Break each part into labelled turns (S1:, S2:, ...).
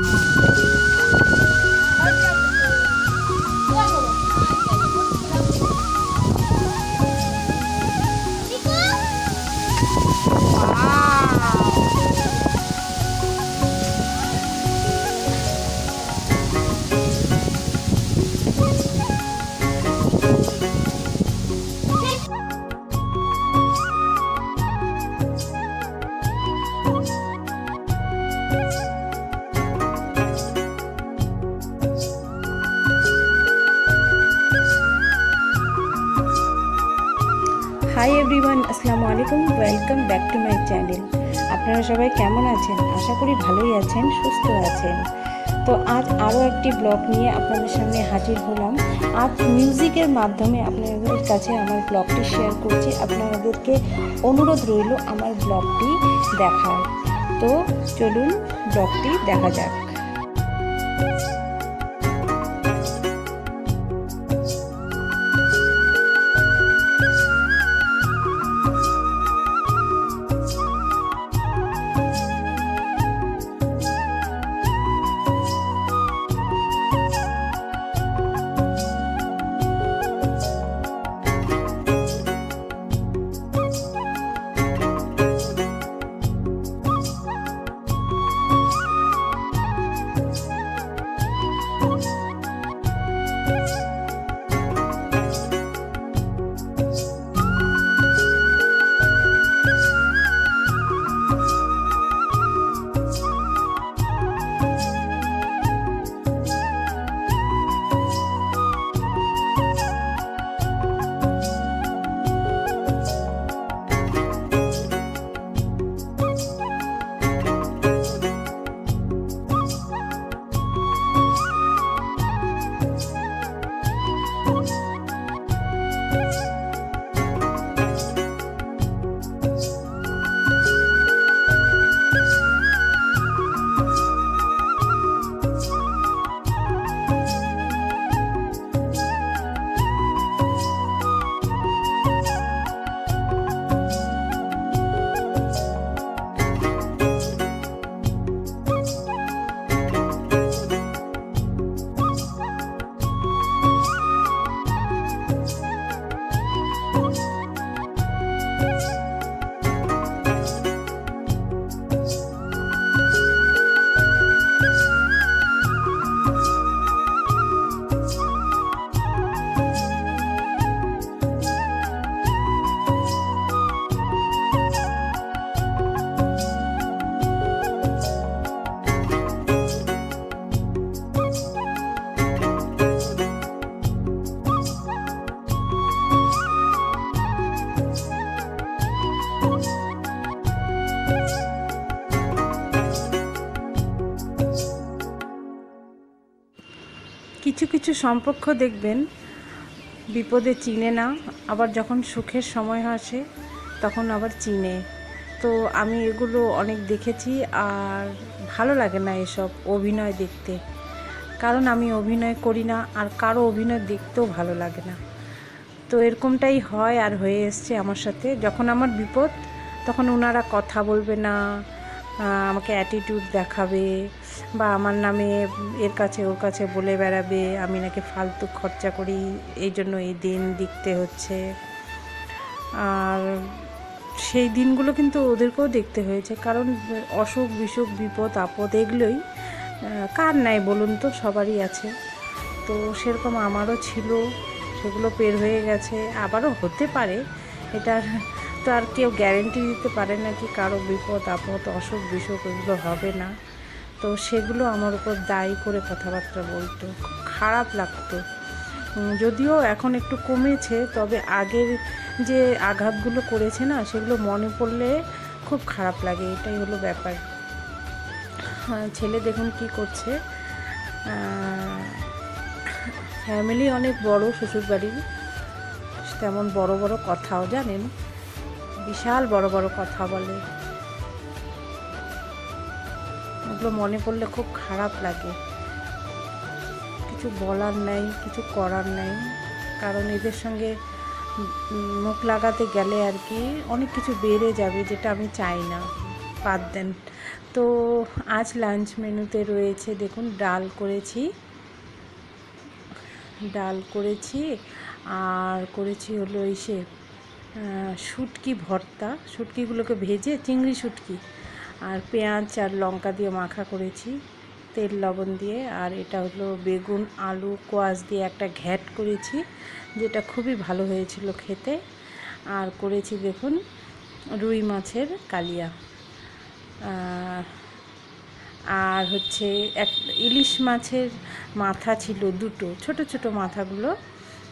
S1: Thank you. High everyone আসসালামু আলাইকুম welcome back to my channel আপনারা সবাই কেমন আছেন? আশা করি ভালোই আছেন, সুস্থ আছেন। তো আজ আরও একটি ব্লগ নিয়ে আপনাদের সামনে হাজির হলাম। আজ মিউজিকের মাধ্যমে আপনাদের কাছে আমার ব্লগটি শেয়ার করছি। আপনাদেরকে অনুরোধ রইল আমার ব্লগটি দেখার। তো চলুন ব্লগটি দেখা যাক। কিছু কিছু সম্পর্ক দেখবেন, বিপদে চিনে না, আবার যখন সুখের সময় আসে, তখন আবার চিনে। তো আমি এগুলো অনেক দেখেছি, আর ভালো লাগে না এসব অভিনয় দেখতে। কারণ আমি অভিনয় করি না, আর কারও অভিনয় দেখতেও ভালো লাগে না। তো এরকমটাই হয় আর হয়ে এসছে আমার সাথে। যখন আমার বিপদ, তখন ওনারা কথা বলবে না আমাকে অ্যাটিটিউড দেখাবে বা আমার নামে এর কাছে ওর কাছে বলে বেড়াবে, আমি নাকি ফালতু খরচা করি, এই জন্য এই দিন দেখতে হচ্ছে। আর সেই দিনগুলো কিন্তু ওদেরকেও দেখতে হয়েছে, কারণ অসুখ বিসুখ বিপদ আপদ এগুলোই কার নাই বলুন তো, সবারই আছে। তো সেরকম আমারও ছিল, সেগুলো পের হয়ে গেছে, আবারও হতে পারে, এটা তো আর কেউ গ্যারেন্টি দিতে পারে না কি কারও বিপদ আপদ অসুখ বিসুখ এগুলো হবে না। তো সেগুলো আমার উপর দায়ী করে কথাবার্তা বলতো। খুব খারাপ লাগতো। যদিও এখন একটু কমেছে তবে আগের যে আঘাতগুলো করেছে না সেগুলো মনে পড়লে খুব খারাপ লাগে। এটাই হলো ব্যাপার। হ্যাঁ, ছেলে দেখুন কি করছে। ফ্যামিলি অনেক বড় শ্বশুরবাড়ির তেমন বড় বড় কথাও জানেন। বিশাল বড় বড় কথা বলে। ওগুলো মনে পড়লে খুব খারাপ লাগে। কিছু বলার নাই, কিছু করার নাই। কারণ এদের সঙ্গে মুখ লাগাতে গেলে আর কি অনেক কিছু বেড়ে যাবে যেটা আমি চাই না। বাদ দেন। তো আজ লাঞ্চ মেনুতে রয়েছে, দেখুন, ডাল করেছি। ডাল করেছি আর করেছি হলো ইসে শুটকি ভর্তা। শুটকিগুলোকে ভেজে চিংড়ি শুটকি। আর পেঁয়াজ আর লঙ্কা দিয়ে মাখা করেছি, তেল লবণ দিয়ে। আর এটা হলো বেগুন, আলু, কোয়াশ দিয়ে একটা ঘ্যাট করেছি, যেটা খুবই ভালো হয়েছিল খেতে। আর করেছি দেখুন রুই মাছের কালিয়া। আর হচ্ছে এক ইলিশ মাছের মাথা ছিল দুটো, ছোট ছোট মাথাগুলো।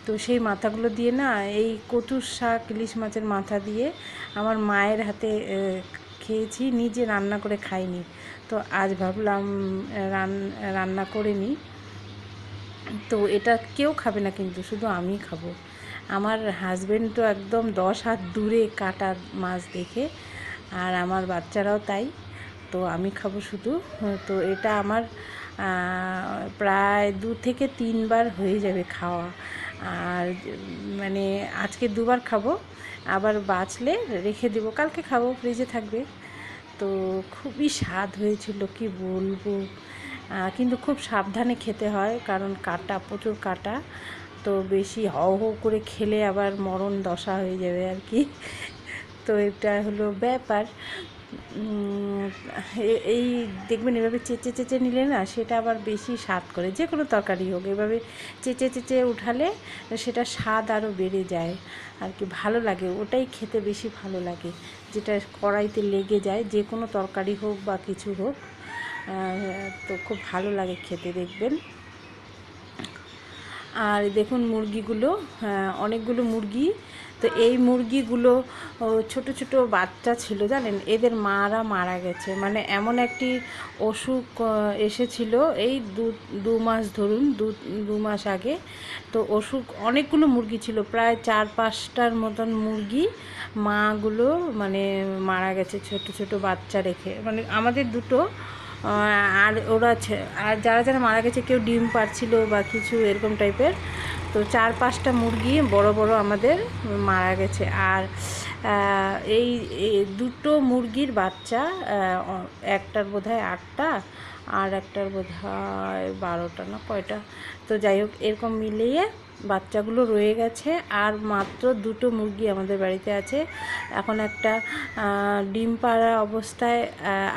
S1: তো সেই মাথাগুলো দিয়ে না এই কচুর শাক, ইলিশ মাছের মাথা দিয়ে আমার মায়ের হাতে খেয়েছি, নিজে রান্না করে খাইনি। তো আজ ভাবলাম রান্না করে নিই। তো এটা কেউ খাবে না কিন্তু, শুধু আমি খাব। আমার হাজবেন্ড তো একদম দশ হাত দূরে কাটা মাছ দেখে, আর আমার বাচ্চারাও তাই। তো আমি খাব শুধু। তো এটা আমার প্রায় দু থেকে তিনবার হয়ে যাবে খাওয়া। আর মানে আজকে দুবার খাব, আবার বাঁচলে রেখে দেবো, কালকে খাব ফ্রিজে থাকবে। তো খুবই স্বাদ হয়েছিল, কি বলব? কিন্তু খুব সাবধানে খেতে হয়, কারণ কাটা, প্রচুর কাটা। তো বেশি হাও হাও করে খেলে আবার মরণ দশা হয়ে যাবে আর কি। তো এটা হলো ব্যাপার। এই দেখবেন এভাবে চেঁচে চেঁচে নিলে না সেটা আবার বেশি স্বাদ করে। যে কোনো তরকারি হোক, এভাবে চেঁচে চেঁচে উঠালে সেটা স্বাদ আরও বেড়ে যায় আর কি, ভালো লাগে। ওটাই খেতে বেশি ভালো লাগে, যেটা কড়াইতে লেগে যায়, যে কোনো তরকারি হোক বা কিছু হোক তো খুব ভালো লাগে খেতে, দেখবেন। আর দেখুন মুরগিগুলো হ্যাঁ, অনেকগুলো মুরগি। তো এই মুরগিগুলো ছোট ছোট বাচ্চা ছিল জানেন? এদের মারা মারা গেছে। মানে এমন একটি অসুখ এসেছিল এই দু দু মাস ধরুন দু দু মাস আগে। তো অসুখ অনেকগুলো মুরগি ছিল প্রায় চার পাঁচটার মতন মুরগি মাগুলো মানে মারা গেছে ছোট ছোট বাচ্চা রেখে। মানে আমাদের দুটো আর ওরা আর যারা যারা মারা গেছে, কেউ ডিম পারছিল বা কিছু এরকম টাইপের, তো চার পাঁচটা মুরগি বড় বড় আমাদের মারা গেছে। আর এই দুটো মুরগির বাচ্চা একটার বোধ হয় আটটা, আর একটার বোধ হয় বারোটা না কয়টা, তো যাই হোক, এরকম মিলিয়ে বাচ্চাগুলো রয়ে গেছে আর মাত্র দুটো মুরগি আমাদের বাড়িতে আছে। এখন একটা ডিম পাড়া অবস্থায়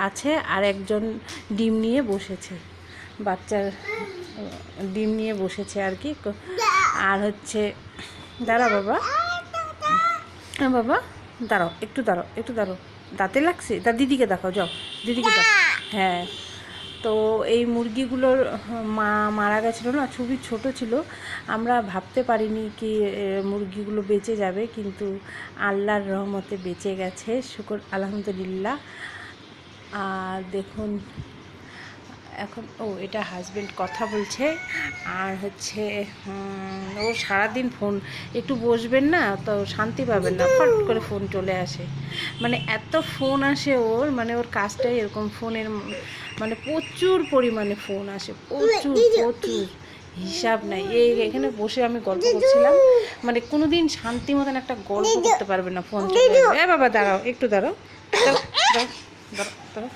S1: আছে আর একজন ডিম নিয়ে বসেছে। বাচ্চার ডিম নিয়ে বসেছে আর কি। আর হচ্ছে, দাঁড়া বাবা। হ্যাঁ বাবা, দাঁড়াও, একটু দাঁড়াও একটু দাঁড়াও। দাঁতে লাগছে? তা দিদিকে দেখাও, যাও। দিদিকে দাও হ্যাঁ। তো এই মুরগিগুলোর মা মারা গেছিল না, খুবই ছোট ছিল। আমরা ভাবতে পারিনি কি মুরগিগুলো বেঁচে যাবে, কিন্তু আল্লাহর রহমতে বেঁচে গেছে। শুকর, আলহামদুলিল্লাহ। আর দেখুন এখন ও এটা হাজবেন্ড কথা বলছে। আর হচ্ছে ও সারাদিন ফোন একটু বসবেন না তো শান্তি পাবেন না ফট করে ফোন চলে আসে। মানে এত ফোন আসে ওর মানে ওর কাজটাই এরকম ফোনের মানে প্রচুর পরিমাণে ফোন আসে প্রচুর প্রচুর। হিসাব নাই। এই এখানে বসে আমি গল্প করছিলাম। মানে কোনোদিন শান্তি মতন একটা গল্প করতে পারবে না ফোন চলে বাবা দাঁড়াও একটু দাঁড়াও। দাঁড়াও দাঁড়াও দাঁড়াও। দাঁড়াও